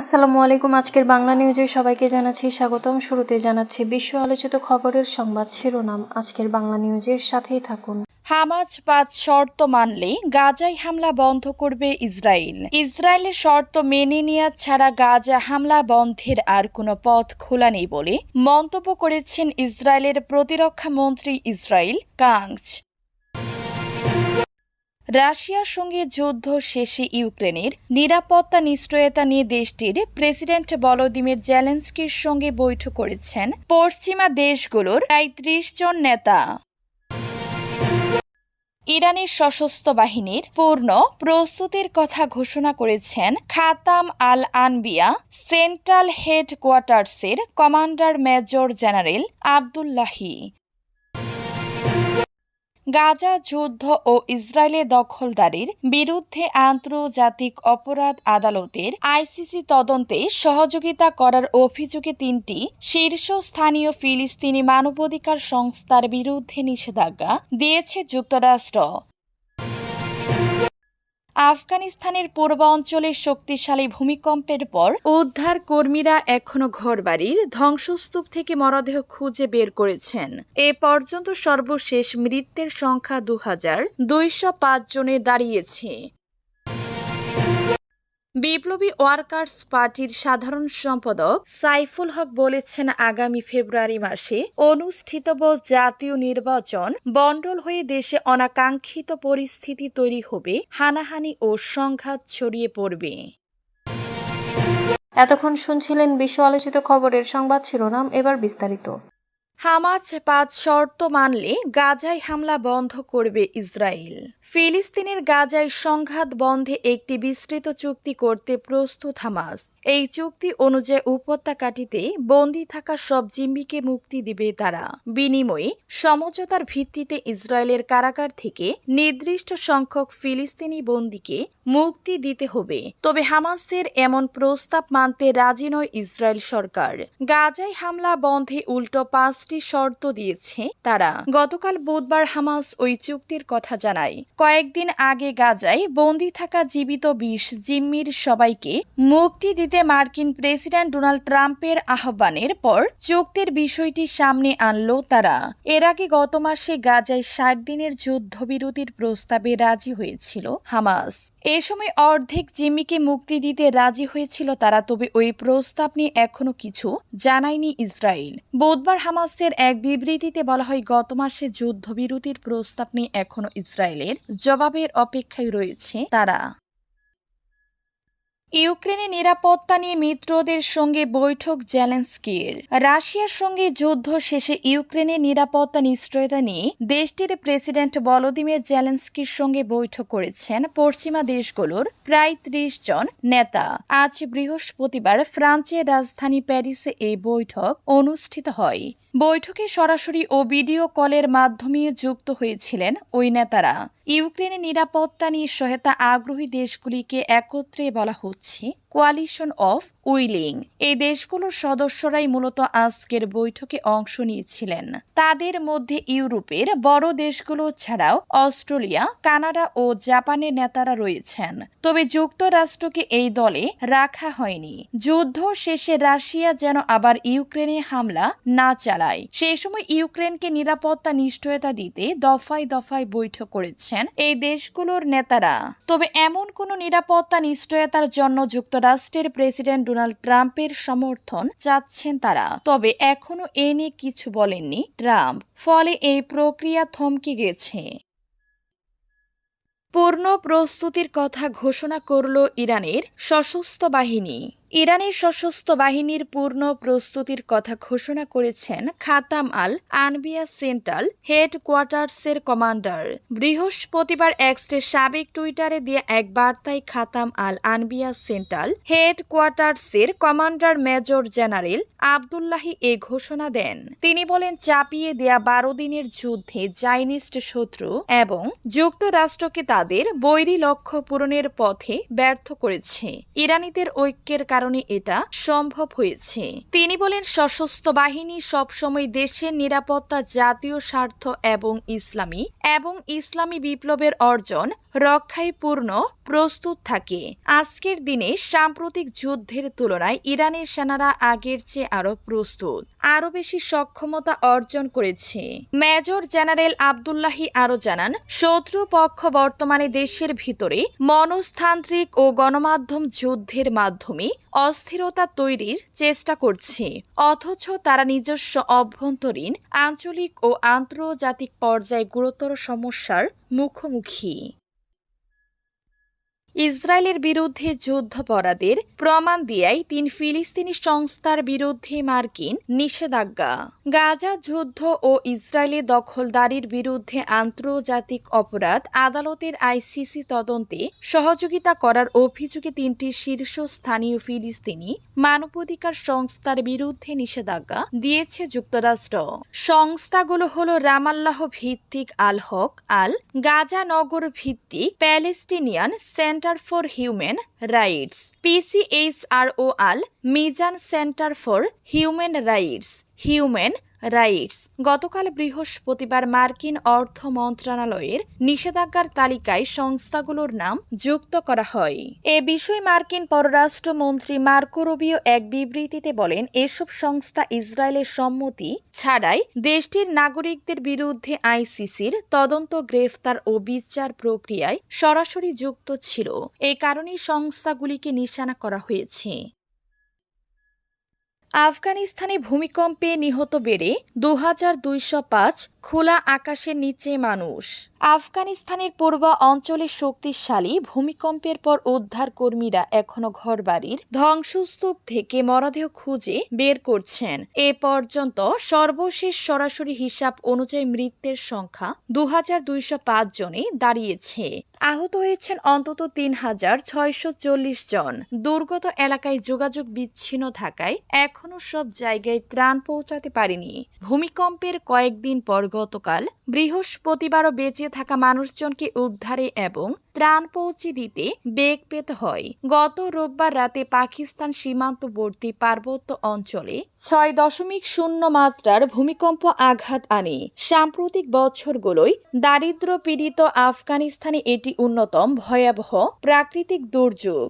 আসসালামু আলাইকুম আজকের বাংলা নিউজে সবাইকে জানাচ্ছি স্বাগতম শুরুতে জানাচ্ছি বিশ্ব আলোচিত খবরের সংবাদ শিরোনাম আজকের বাংলা নিউজের সাথেই থাকুন হামাজ পাঁচ শর্ত মানলে গাজাই হামলা বন্ধ করবে ইসরায়েল ইসরায়েলের শর্ত মেনে নেওয়া ছাড়া গাজা হামলা বন্ধের আর কোনো পথ খোলা নেই বলে মন্তব্য করেছেন ইসরায়েলের প্রতিরক্ষা মন্ত্রী ইসরায়েল কাংস রাশিয়ার সঙ্গে যুদ্ধ শেষে ইউক্রেনের নিরাপত্তা নিশ্চয়তা নিয়ে দেশটির প্রেসিডেন্ট ভলোদিমির জেলেন্সকির সঙ্গে বৈঠক করেছেন পশ্চিমা দেশগুলোর প্রায় ত্রিশ জন নেতা ইরানের সশস্ত্র বাহিনীর পূর্ণ প্রস্তুতির কথা ঘোষণা করেছেন Khatam al Anbiya central হেডকোয়ার্টার্সের commander major general Abdullahi Gaza যুদ্ধ ও ইসরায়েলে দখলদারির বিরুদ্ধে আন্তর্জাতিক অপরাধ আদালতের আইসিসি তদন্তে সহযোগিতা করার অভিযোগে তিনটি শীর্ষস্থানীয় ফিলিস্তিনি মানবাধিকার সংস্থার বিরুদ্ধে নিষেধাজ্ঞা দিয়েছে যুক্তরাষ্ট্র আফগানিস্তানের পূর্বাঞ্চলে শক্তিশালী ভূমিকম্পের পর উদ্ধার কর্মীরা এখনো ঘরবাড়ির ধ্বংসস্তূপ থেকে মরদেহ খুঁজে বের করেছেন এ পর্যন্ত সর্বশেষ মৃত্যের সংখ্যা দু হাজার দুইশো পাঁচ জনে দাঁড়িয়েছে বিপ্লবী ওয়ার্কার্স পার্টির সাধারণ সম্পাদক সাইফুল হক বলেছেন আগামী ফেব্রুয়ারি মাসে অনুষ্ঠিত জাতীয় নির্বাচন বন্ডল হয়ে দেশে অনাকাঙ্ক্ষিত পরিস্থিতি তৈরি হবে হানাহানি ও সংঘাত ছড়িয়ে পড়বে এতক্ষণ শুনছিলেন বিশ্ব আলোচিত খবরের সংবাদ শিরোনাম এবার বিস্তারিত হামাজ পাঁচ শর্ত মানলে গাজায় হামলা বন্ধ করবে ইসরায়েল ফিলিস্তিনের গাজায় সংঘাত বন্ধে একটি বিস্তৃত চুক্তি করতে প্রস্তুত হামাস এই চুক্তি অনুযায়ী উপত্যকাটিতে বন্দি থাকা সব জিম্বিকে মুক্তি দিবে তারা বিনিময়ে সমঝোতার ভিত্তিতে ইসরায়েলের কারাগার থেকে নির্দিষ্ট সংখ্যক ফিলিস্তিনি বন্দিকে মুক্তি দিতে হবে তবে হামাসের এমন প্রস্তাব মানতে রাজি নয় ইসরায়েল সরকার গাজায় হামলা বন্ধে উল্টো পাঁচ পাঁচটি শর্ত দিয়েছে তারা গতকাল বুধবার হামাস ওই চুক্তির কথা জানায় কয়েকদিন আগে গাজায় বন্দী থাকা জীবিত বিশ জিম্মির সবাইকে মুক্তি দিতে মার্কিন প্রেসিডেন্ট ডোনাল্ড ট্রাম্পের আহ্বানের পর চুক্তির বিষয়টি সামনে আনল তারা এর আগে গত মাসে গাজায় ষাট দিনের যুদ্ধবিরতির প্রস্তাবে রাজি হয়েছিল হামাস এ সময় অর্ধেক জিম্মিকে মুক্তি দিতে রাজি হয়েছিল তারা তবে ওই প্রস্তাব নিয়ে এখনো কিছু জানায়নি ইসরায়েল বুধবার হামাস হামাসের এক বিবৃতিতে বলা হয় গত মাসে যুদ্ধবিরতির প্রস্তাব নিয়ে এখনও ইসরায়েলের জবাবের অপেক্ষায় রয়েছে তারা ইউক্রেনে নিরাপত্তা নিয়ে মিত্রদের সঙ্গে বৈঠক জেলেন্সকির রাশিয়ার সঙ্গে যুদ্ধ শেষে ইউক্রেনের নিরাপত্তা নিশ্চয়তা নিয়ে দেশটির প্রেসিডেন্ট ভলোদিমির জেলেন্সকির সঙ্গে বৈঠক করেছেন পশ্চিমা দেশগুলোর প্রায় ত্রিশ জন নেতা আজ বৃহস্পতিবার ফ্রান্সের রাজধানী প্যারিসে এই বৈঠক অনুষ্ঠিত হয় বৈঠকে সরাসরি ও ভিডিও কলের মাধ্যমে যুক্ত হয়েছিলেন ওই নেতারা ইউক্রেনের নিরাপত্তা নিয়ে সহায়তা আগ্রহী দেশগুলিকে একত্রে বলা হচ্ছে কোয়ালিশন অফ উইলিং এই দেশগুলোর সদস্যরাই মূলত আজকের বৈঠকে অংশ নিয়েছিলেন তাদের মধ্যে ইউরোপের বড় দেশগুলো ছাড়াও অস্ট্রেলিয়া কানাডা ও জাপানের নেতারা রয়েছেন তবে যুক্তরাষ্ট্রকে এই দলে রাখা হয়নি যুদ্ধ শেষে রাশিয়া যেন আবার ইউক্রেনে হামলা না চালায় সে সময় ইউক্রেনকে নিরাপত্তা নিশ্চয়তা দিতে দফায় দফায় বৈঠক করেছেন এই দেশগুলোর নেতারা তবে এমন কোন নিরাপত্তা নিশ্চয়তার জন্য যুক্তরাষ্ট্র যুক্তরাষ্ট্রের প্রেসিডেন্ট ডোনাল্ড ট্রাম্পের সমর্থন চাচ্ছেন তারা তবে এখনও এ নিয়ে কিছু বলেননি ট্রাম্প ফলে এই প্রক্রিয়া থমকে গেছে পূর্ণ প্রস্তুতির কথা ঘোষণা করল ইরানের সশস্ত্র বাহিনী ইরানের সশস্ত্র বাহিনীর পূর্ণ প্রস্তুতির কথা ঘোষণা করেছেন খাতাম আল আনবিয়া সেন্ট্রাল হেডকোয়ার্টার্সের কমান্ডার বৃহস্পতিবার এক্সটের সাবেক টুইটারে দিয়ে এক বার্তায় খাতাম আল আনবিয়া সেন্ট্রাল হেডকোয়ার্টার্সের কমান্ডার মেজর জেনারেল আবদুল্লাহি এ ঘোষণা দেন তিনি বলেন চাপিয়ে দেয়া বারো দিনের যুদ্ধে চাইনিস্ট শত্রু এবং যুক্তরাষ্ট্রকে তাদের বৈরী লক্ষ্য পূরণের পথে ব্যর্থ করেছে ইরানিদের ঐক্যের কারণে এটা সম্ভব হয়েছে তিনি বলেন সশস্ত্র বাহিনী সবসময় দেশের নিরাপত্তা জাতীয় স্বার্থ এবং ইসলামী এবং ইসলামী বিপ্লবের অর্জন রক্ষায় পূর্ণ প্রস্তুত থাকে আজকের দিনে সাম্প্রতিক যুদ্ধের তুলনায় ইরানের সেনারা আগের চেয়ে আরও প্রস্তুত আরও বেশি সক্ষমতা অর্জন করেছে মেজর জেনারেল আবদুল্লাহি আরও জানান শত্রুপক্ষ বর্তমানে দেশের ভিতরে মনস্তান্ত্রিক ও গণমাধ্যম যুদ্ধের মাধ্যমে অস্থিরতা তৈরির চেষ্টা করছে অথচ তারা নিজস্ব অভ্যন্তরীণ আঞ্চলিক ও আন্তর্জাতিক পর্যায়ে গুরুতর সমস্যার মুখোমুখি ইসরায়েলের বিরুদ্ধে যুদ্ধপরাধের প্রমাণ দিয়াই তিন ফিলিস্তিনি সংস্থার বিরুদ্ধে মার্কিন নিষেধাজ্ঞা গাজা যুদ্ধ ও ইসরায়েলি দখলদারির বিরুদ্ধে আন্তর্জাতিক অপরাধ আদালতের আইসিসি তদন্তে সহযোগিতা করার অভিযোগে তিনটি শীর্ষস্থানীয় ফিলিস্তিনি মানবাধিকার সংস্থার বিরুদ্ধে নিষেধাজ্ঞা দিয়েছে যুক্তরাষ্ট্র সংস্থাগুলো হল রামাল্লাহ ভিত্তিক আল হক আল গাজা নগর ভিত্তিক Palestinian centre for Human Rights, PCHROL, Mizan Center for Human Rights. Human rights গতকাল বৃহস্পতিবার মার্কিন অর্থ মন্ত্রণালয়ের নিষেধাজ্ঞার তালিকায় সংস্থাগুলোর নাম যুক্ত করা হয় এ বিষয়ে মার্কিন পররাষ্ট্রমন্ত্রী মার্কো রুবিও এক বিবৃতিতে বলেন এসব সংস্থা ইসরায়েলের সম্মতি ছাড়াই দেশটির নাগরিকদের বিরুদ্ধে আইসিসির তদন্ত গ্রেফতার ও বিচার প্রক্রিয়ায় সরাসরি যুক্ত ছিল এ কারণেই সংস্থাগুলিকে নিশানা করা হয়েছে আফগানিস্তানে ভূমিকম্পে নিহত বেড়ে দু হাজার দুইশো পাঁচ খোলা আকাশের নিচে মানুষ আফগানিস্তানের পূর্বা অঞ্চলে শক্তিশালী ভূমিকম্পের পর উদ্ধার কর্মীরা এখনো ঘরবাড়ির ধ্বংসস্তূপ থেকে মরদেহ খুঁজে বের করছেন এ পর্যন্ত সর্বশেষ সরাসরি হিসাব অনুযায়ী মৃত্যের সংখ্যা দু জনে দাঁড়িয়েছে আহত হয়েছেন অন্তত তিন হাজার ছয়শো চল্লিশ জন দুর্গত এলাকায় যোগাযোগ বিচ্ছিন্ন থাকায় এখনও সব জায়গায় ত্রাণ পৌঁছাতে পারেনি ভূমিকম্পের কয়েকদিন পর গতকাল বৃহস্পতিবারও বেঁচে থাকা মানুষজনকে উদ্ধারে এবং ত্রাণ পৌঁছে দিতে বেগ পেতে হয় গত রোববার রাতে পাকিস্তান সীমান্তবর্তী পার্বত্য অঞ্চলে ছয় দশমিক শূন্য মাত্রার ভূমিকম্প আঘাত আনে সাম্প্রতিক বছরগুলোয় দারিদ্র পীড়িত আফগানিস্তানে এটি অন্যতম ভয়াবহ প্রাকৃতিক দুর্যোগ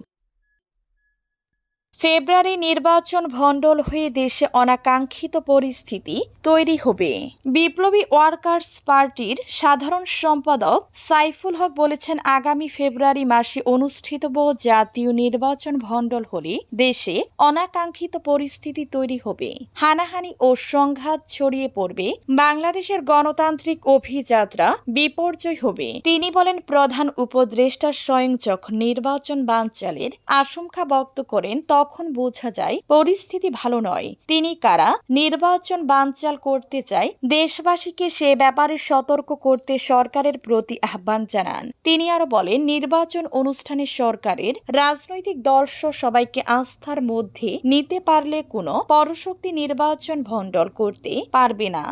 ফেব্রুয়ারি নির্বাচন ভণ্ডল হয়ে দেশে অনাকাঙ্ক্ষিত পরিস্থিতি তৈরি হবে বিপ্লবী ওয়ার্কার্স পার্টির সাধারণ সম্পাদক সাইফুল হক বলেছেন আগামী ফেব্রুয়ারি মাসে অনুষ্ঠিত জাতীয় নির্বাচন ভণ্ডল হলে দেশে অনাকাঙ্ক্ষিত পরিস্থিতি তৈরি হবে হানাহানি ও সংঘাত ছড়িয়ে পড়বে বাংলাদেশের গণতান্ত্রিক অভিযাত্রা বিপর্যয় হবে তিনি বলেন প্রধান উপদেষ্টা স্বয়ং যখন নির্বাচন বানচালের আশঙ্কা ব্যক্ত করেন তখন তখন বোঝা যায় পরিস্থিতি ভালো নয় তিনি কারা নির্বাচন বানচাল করতে চায় দেশবাসীকে সে ব্যাপারে সতর্ক করতে সরকারের প্রতি আহ্বান জানান তিনি আরো বলেন নির্বাচন অনুষ্ঠানে সরকারের রাজনৈতিক দর্শ সবাইকে আস্থার মধ্যে নিতে পারলে কোনো পরশক্তি নির্বাচন ভণ্ডল করতে পারবে না